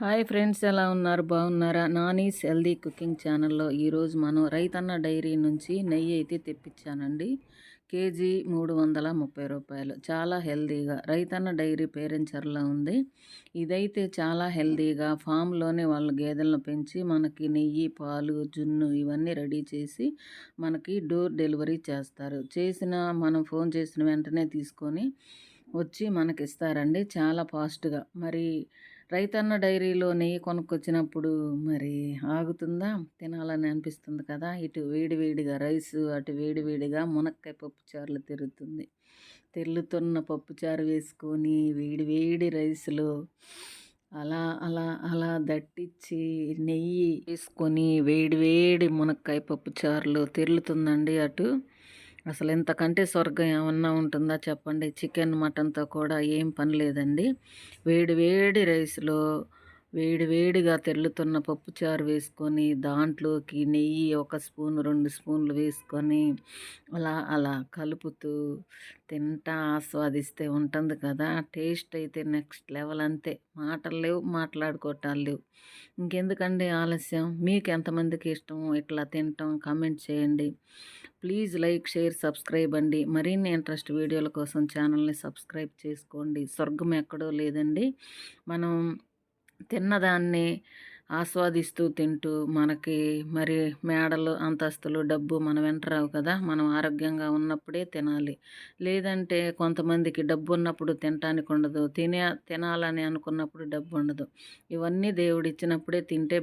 Hi friends ఎలా ఉన్నారు? బాగున్నారా? నానీస్ హెల్దీ కుకింగ్ ఛానల్లో ఈరోజు మనం రైతన్న డైరీ నుంచి నెయ్యి అయితే తెప్పించానండి. కేజీ మూడు వందల ముప్పై రూపాయలు. చాలా హెల్దీగా రైతన్న డైరీ పేరెంచర్లో ఉంది. ఇదైతే చాలా హెల్దీగా ఫామ్లోనే వాళ్ళ గేదెలను పెంచి మనకి నెయ్యి పాలు జున్ను ఇవన్నీ రెడీ చేసి మనకి డోర్ డెలివరీ చేస్తారు. చేసిన మనం ఫోన్ చేసిన వెంటనే తీసుకొని వచ్చి మనకి ఇస్తారండి. చాలా ఫాస్ట్గా. మరి రైతన్న డైరీలో నెయ్యి కొనుక్కొచ్చినప్పుడు మరి ఆగుతుందా? తినాలని అనిపిస్తుంది కదా. ఇటు వేడివేడిగా రైసు అటు వేడివేడిగా మునక్కాయ పప్పుచారులు తిరుగుతుంది తెల్లుతున్న పప్పుచారు వేసుకొని వేడివేడి వేడి అలా అలా అలా దట్టించి నెయ్యి వేసుకొని వేడివేడి మునక్కాయ పప్పుచారులు తెరులుతుందండి అటు. అసలు ఇంతకంటే స్వర్గం ఏమన్నా ఉంటుందా చెప్పండి? చికెన్ మటన్తో కూడా ఏం పని లేదండి. వేడి వేడి రైస్లో వేడివేడిగా తెల్లుతున్న పప్పుచారు వేసుకొని దాంట్లోకి నెయ్యి ఒక స్పూన్ రెండు స్పూన్లు వేసుకొని అలా అలా కలుపుతూ తింటా ఆస్వాదిస్తే ఉంటుంది కదా. టేస్ట్ అయితే నెక్స్ట్ లెవెల్ అంతే. మాటలు లేవు మాట్లాడుకోవటాలు లేవు. ఇంకెందుకండి ఆలస్యం? మీకు ఎంతమందికి ఇష్టం? ఇట్లా తింటాం? కామెంట్ చేయండి. ప్లీజ్ లైక్ షేర్ సబ్స్క్రైబ్ అండి. మరిన్ని ఇంట్రెస్ట్ వీడియోల కోసం ఛానల్ని సబ్స్క్రైబ్ చేసుకోండి. స్వర్గం ఎక్కడో లేదండి. మనం తిన్నదాన్ని ఆస్వాదిస్తూ తింటూ మనకి మరి మేడలు అంతస్తులు డబ్బు మనం వెంటరావు కదా! మనం ఆరోగ్యంగా ఉన్నప్పుడే తినాలి. లేదంటే కొంతమందికి డబ్బు ఉన్నప్పుడు తినటానికి ఉండదు. తినే తినాలని అనుకున్నప్పుడు డబ్బు ఉండదు. ఇవన్నీ దేవుడు ఇచ్చినప్పుడే తింటే